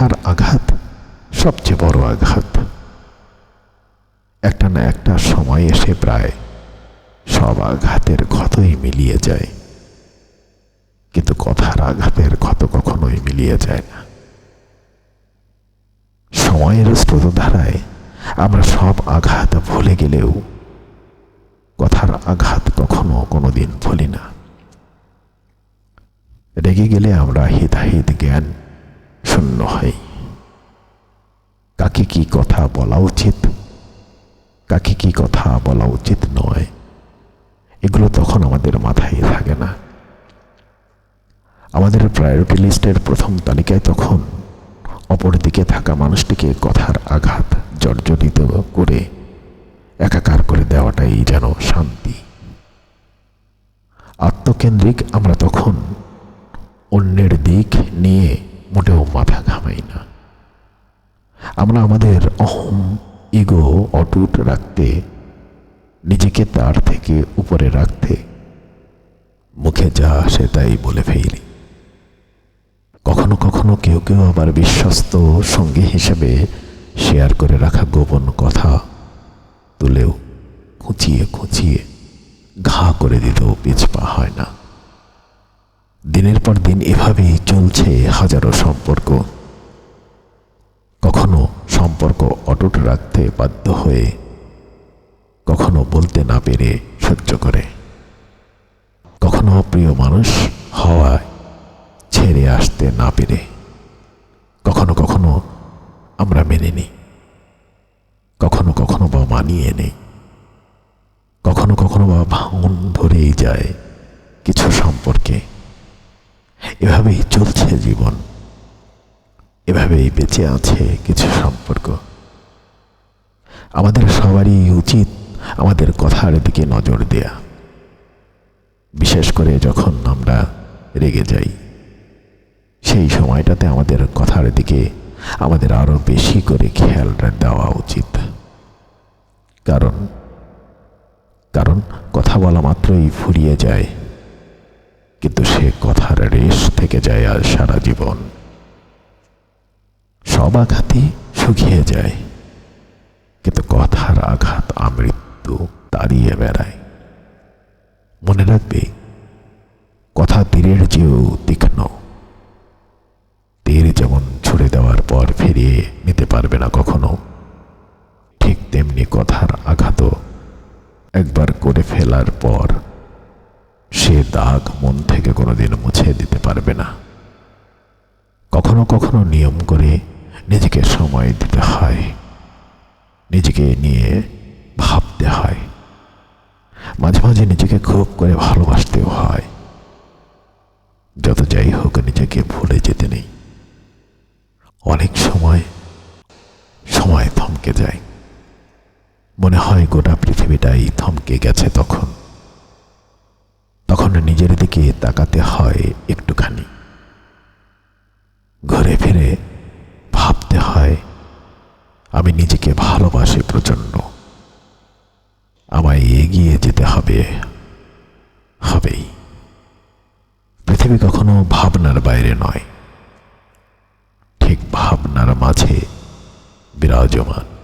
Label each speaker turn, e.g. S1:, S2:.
S1: কথার আঘাত, সবচেয়ে বড় আঘাত। একটা না একটা সময় এসে প্রায় সব আঘাতের ক্ষতই মিলিয়ে যায়। কিন্তু কথার আঘাতের ক্ষত কখনোই মিলিয়ে যায় না। সময়ের স্রোতধারায় আমরা সব আঘাত ভুলে গেলেও কথার আঘাত কখনো কোনোদিন ভুলি না। রেগে গেলে আমরা হিতাহিত জ্ঞান শূন্য হই কাকে কি কথা বলা উচিত? কাকে কি কথা বলা উচিত নয়। এগুলো তখন আমাদের মাথায় থাকে না। আমাদের প্রায়োরিটি লিস্টের প্রথম তালিকায় তখন অপর দিকে থাকা মানুষটিকে কথার আঘাত, জর্জরিত করে একাকার করে দেওয়াটাই যেন শান্তি। আত্মকেন্দ্রিক আমরা তখন অন্যের দিক নিয়ে মোটেও মাথা ঘামাই না আমরা আমাদের অহম ইগো অটুট রাখতে, নিজেকে তার থেকে উপরে রাখতে, মুখে যা আসে তাই বলে ফেলি। কখনো কখনো কেউ কেউ আবার বিশ্বস্ত সঙ্গী হিসেবে শেয়ার করে রাখা গোপন কথা তুলেও খুঁচিয়ে খুঁচিয়ে ঘা করে দিতেও পিছপা হয় না। দিনের পর দিন এভাবেই চলছে হাজারো সম্পর্ক। সম্পর্ক অটুট রাখতে বাধ্য হয়ে কখনো বলতে না পেরে সহ্য করে। কখনো প্রিয় মানুষ হওয়ায় ছেড়ে আসতে না পেরে। কখনো কখনো আমরা মেনে নিই। কখনো কখনো বা মানিয়ে নেই। কখনো কখনো বা ভাঙন ধরেই যায় কিছু সম্পর্কে। এভাবেই চলছে জীবন। এভাবেই বেঁচে আছে কিছু সম্পর্ক। আমাদের সবারই উচিত আমাদের কথার দিকে নজর দেয়া। বিশেষ করে যখন আমরা রেগে যাই, সেই সময়টাতে আমাদের কথার দিকে আমাদের আরও বেশি করে খেয়াল দেওয়া উচিত। কারণ কারণ কথা বলা মাত্রই ফুরিয়ে যায়, কিন্তু সে কথার রেশ থেকে যায় আর সারা জীবন। সব আঘাতই শুকিয়ে যায়। কিন্তু কথার আঘাত আমৃত্যু তাড়িয়ে বেড়ায়। মনে রাখবে, কথা তীরের চেয়েও তীক্ষ্ণ। তীর যেমন ছুড়ে দেওয়ার পর ফিরিয়ে নিতে পারবে না কখনো, ঠিক তেমনি কথার আঘাতও একবার করে ফেলার পর সে দাগ মন থেকে কোনোদিন মুছে দিতে পারবে না। কখনো কখনো নিয়ম করে নিজেকে সময় দিতে হয়। নিজেকে নিয়ে ভাবতে হয়। মাঝে মাঝে নিজেকে খুব করে ভালোবাসতেও হয়। যত যাই হোক নিজেকে ভুলে যেতে নেই। অনেক সময় সময় থমকে যায়। মনে হয় গোটা পৃথিবীটাই থমকে গেছে তখন। তখন নিজের দিকে তাকাতে হয় একটুখানি। ঘুরে ফিরে আমি নিজেকে ভালোবাসি প্রচণ্ড। আমায় এগিয়ে যেতে হবে। হবেই। পৃথিবী কখনো ভাবনার বাইরে নয়। ঠিক ভাবনার মাঝে বিরাজমান।